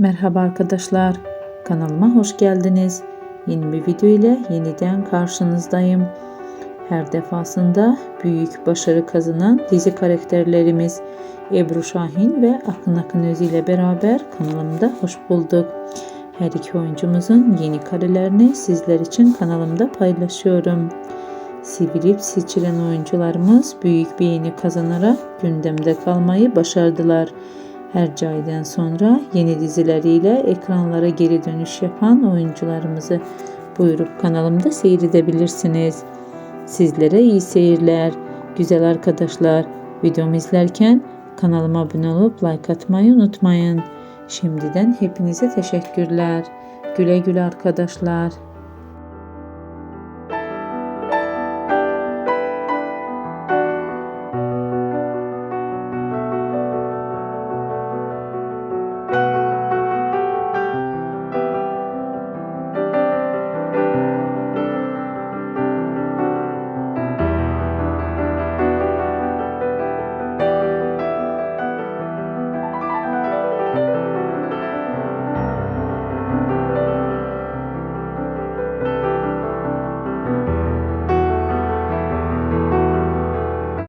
Merhaba arkadaşlar, kanalıma hoş geldiniz. Yeni bir video ile yeniden karşınızdayım. Her defasında büyük başarı kazanan dizi karakterlerimiz Ebru Şahin ve Akın Akınöz ile beraber kanalımda hoş bulduk. Her iki oyuncumuzun yeni karelerini sizler için kanalımda paylaşıyorum. Sivilip seçilen oyuncularımız büyük beğeni kazanarak gündemde kalmayı başardılar. Hercai'den sonra yeni dizileriyle ekranlara geri dönüş yapan oyuncularımızı buyurup kanalımda seyredebilirsiniz. Sizlere iyi seyirler. Güzel arkadaşlar, videomu izlerken kanalıma abone olup like atmayı unutmayın. Şimdiden hepinize teşekkürler. Güle güle arkadaşlar.